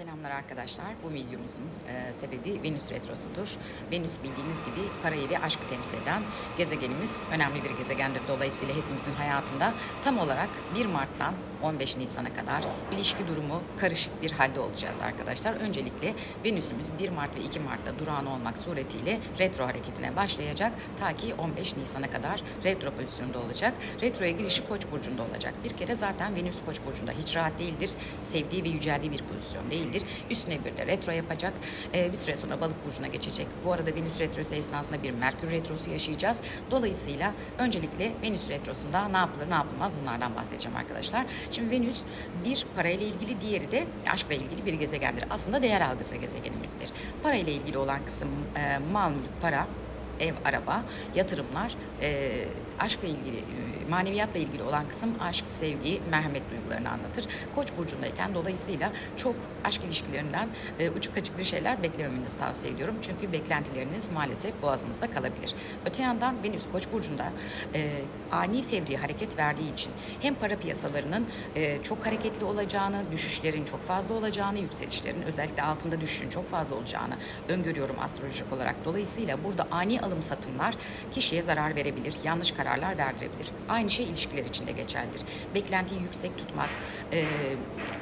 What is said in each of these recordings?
Selamlar arkadaşlar. Bu videomuzun e, sebebi Venüs Retrosu'dur. Venüs bildiğiniz gibi parayı ve aşkı temsil eden gezegenimiz önemli bir gezegendir. Dolayısıyla hepimizin hayatında tam olarak 1 Mart'tan 15 Nisan'a kadar ilişki durumu karışık bir halde olacağız arkadaşlar. Öncelikle Venüs'ümüz 1 Mart ve 2 Mart'ta durağan olmak suretiyle retro hareketine başlayacak. Ta ki 15 Nisan'a kadar retro pozisyonda olacak. Retroya girişi Koç burcunda olacak. Bir kere zaten Venüs Koç burcunda hiç rahat değildir. Sevdiği ve yüceldiği bir pozisyon değildir. Üstüne bir de retro yapacak. Ee, bir süre sonra Balık burcuna geçecek. Bu arada Venüs retrosu esnasında bir Merkür retrosu yaşayacağız. Dolayısıyla öncelikle Venüs retrosunda ne yapılır ne yapılmaz bunlardan bahsedeceğim arkadaşlar. Şimdi Venüs bir parayla ilgili diğeri de aşkla ilgili bir gezegendir. Aslında değer algısı gezegenimizdir. Parayla ilgili olan kısım e, mal mülk para ev, araba, yatırımlar, e, aşkla ilgili, e, maneviyatla ilgili olan kısım aşk, sevgi, merhamet duygularını anlatır. Koç burcundayken dolayısıyla çok aşk ilişkilerinden e, uçuk açık bir şeyler beklememenizi tavsiye ediyorum. Çünkü beklentileriniz maalesef boğazınızda kalabilir. Öte yandan Venüs Koç burcunda e, ani fevri hareket verdiği için hem para piyasalarının e, çok hareketli olacağını, düşüşlerin çok fazla olacağını, yükselişlerin özellikle altında düşüşün çok fazla olacağını öngörüyorum astrolojik olarak. Dolayısıyla burada ani alım satımlar kişiye zarar verebilir, yanlış kararlar verdirebilir. Aynı şey ilişkiler için de geçerlidir. Beklentiyi yüksek tutmak, e,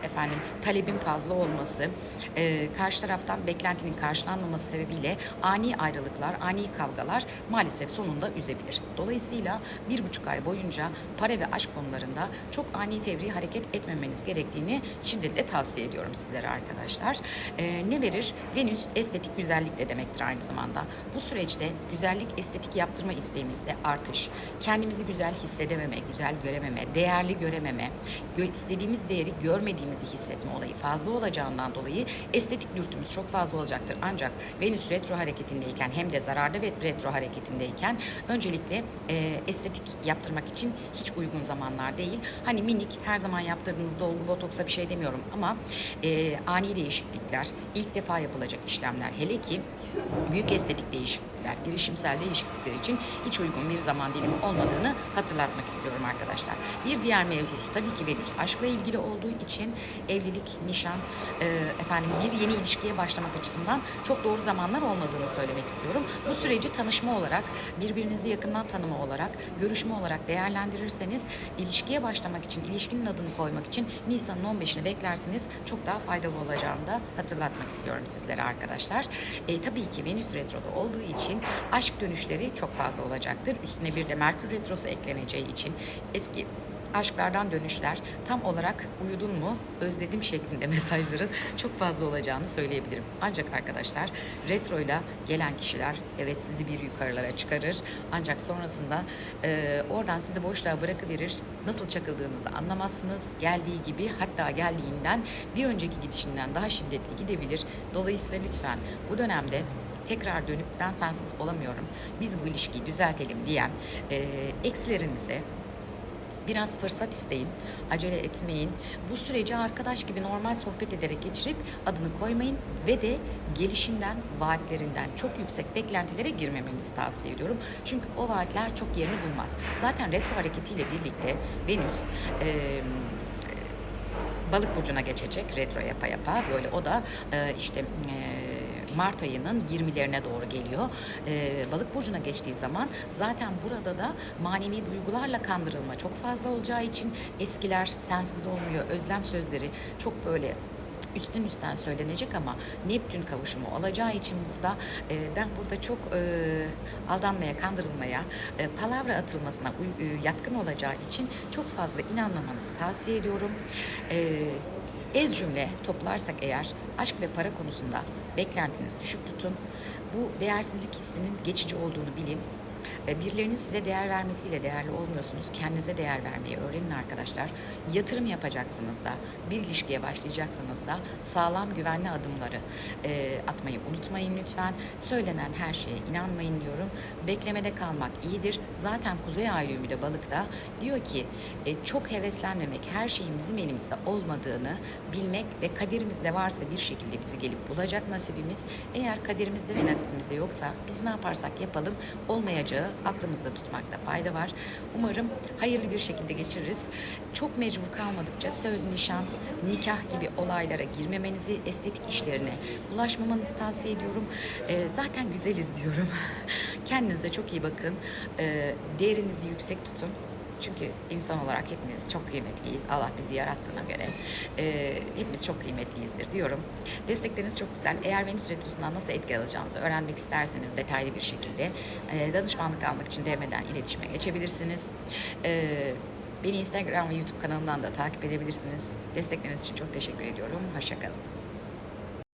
efendim talebin fazla olması, e, karşı taraftan beklentinin karşılanmaması sebebiyle ani ayrılıklar, ani kavgalar maalesef sonunda üzebilir. Dolayısıyla bir buçuk ay boyunca para ve aşk konularında çok ani fevri hareket etmemeniz gerektiğini şiddetle tavsiye ediyorum sizlere arkadaşlar. E, ne verir? Venüs estetik güzellik de demektir aynı zamanda. Bu süreçte güzellik, estetik yaptırma isteğimizde artış, kendimizi güzel hissedememe, güzel görememe, değerli görememe, gö- istediğimiz değeri görmediğimizi hissetme olayı fazla olacağından dolayı estetik dürtümüz çok fazla olacaktır. Ancak Venüs retro hareketindeyken hem de zararda ve retro hareketindeyken öncelikle e, estetik yaptırmak için hiç uygun zamanlar değil. Hani minik her zaman yaptırdığınız dolgu botoksa bir şey demiyorum ama e, ani değişiklikler, ilk defa yapılacak işlemler hele ki büyük estetik değişiklikler, girişimsel değişiklikler için hiç uygun bir zaman dilimi olmadığını hatırlatmak istiyorum arkadaşlar. Bir diğer mevzusu tabii ki Venüs aşkla ilgili olduğu için evlilik, nişan, e, efendim bir yeni ilişkiye başlamak açısından çok doğru zamanlar olmadığını söylemek istiyorum. Bu süreci tanışma olarak, birbirinizi yakından tanıma olarak, görüşme olarak değerlendirirseniz ilişkiye başlamak için, ilişkinin adını koymak için Nisan'ın 15'ini beklerseniz çok daha faydalı olacağını da hatırlatmak istiyorum sizlere arkadaşlar. E, tabii ki Venüs retroda olduğu için aşk dönüşleri çok fazla olacaktır. Üstüne bir de Merkür retrosu ekleneceği için eski aşklardan dönüşler tam olarak uyudun mu özledim şeklinde mesajların çok fazla olacağını söyleyebilirim. Ancak arkadaşlar retroyla gelen kişiler evet sizi bir yukarılara çıkarır. Ancak sonrasında e, oradan sizi boşluğa bırakıverir. Nasıl çakıldığınızı anlamazsınız. Geldiği gibi hatta geldiğinden bir önceki gidişinden daha şiddetli gidebilir. Dolayısıyla lütfen bu dönemde tekrar dönüp ben sensiz olamıyorum. Biz bu ilişkiyi düzeltelim diyen e, eksilerinize Biraz fırsat isteyin, acele etmeyin. Bu süreci arkadaş gibi normal sohbet ederek geçirip adını koymayın ve de gelişinden, vaatlerinden çok yüksek beklentilere girmemenizi tavsiye ediyorum. Çünkü o vaatler çok yerini bulmaz. Zaten retro hareketiyle birlikte Venüs e, balık burcuna geçecek retro yapa yapa böyle o da e, işte e, Mart ayının 20'lerine doğru geliyor. E, balık burcuna geçtiği zaman zaten burada da manevi duygularla kandırılma çok fazla olacağı için eskiler sensiz olmuyor. Özlem sözleri çok böyle üstten üstten söylenecek ama Neptün kavuşumu olacağı için burada e, ben burada çok e, aldanmaya, kandırılmaya, e, palavra atılmasına e, yatkın olacağı için çok fazla inanmamanızı tavsiye ediyorum. E, ez cümle toplarsak eğer aşk ve para konusunda beklentiniz düşük tutun. Bu değersizlik hissinin geçici olduğunu bilin. Birilerinin size değer vermesiyle değerli olmuyorsunuz. Kendinize değer vermeyi öğrenin arkadaşlar. Yatırım yapacaksınız da, bir ilişkiye başlayacaksınız da sağlam güvenli adımları e, atmayı unutmayın lütfen. Söylenen her şeye inanmayın diyorum. Beklemede kalmak iyidir. Zaten Kuzey Ay düğümü de balıkta diyor ki e, çok heveslenmemek, her şeyin bizim elimizde olmadığını bilmek ve kaderimizde varsa bir şekilde bizi gelip bulacak nasibimiz. Eğer kaderimizde ve nasibimizde yoksa biz ne yaparsak yapalım olmayacağı yılı aklımızda tutmakta fayda var. Umarım hayırlı bir şekilde geçiririz. Çok mecbur kalmadıkça söz, nişan, nikah gibi olaylara girmemenizi, estetik işlerine bulaşmamanızı tavsiye ediyorum. Ee, zaten güzeliz diyorum. Kendinize çok iyi bakın. Ee, değerinizi yüksek tutun. Çünkü insan olarak hepimiz çok kıymetliyiz. Allah bizi yarattığına göre e, hepimiz çok kıymetliyizdir diyorum. Destekleriniz çok güzel. Eğer Venüs Retrosu'ndan nasıl etki alacağınızı öğrenmek isterseniz detaylı bir şekilde e, danışmanlık almak için DM'den iletişime geçebilirsiniz. E, beni Instagram ve YouTube kanalımdan da takip edebilirsiniz. Destekleriniz için çok teşekkür ediyorum. Hoşçakalın.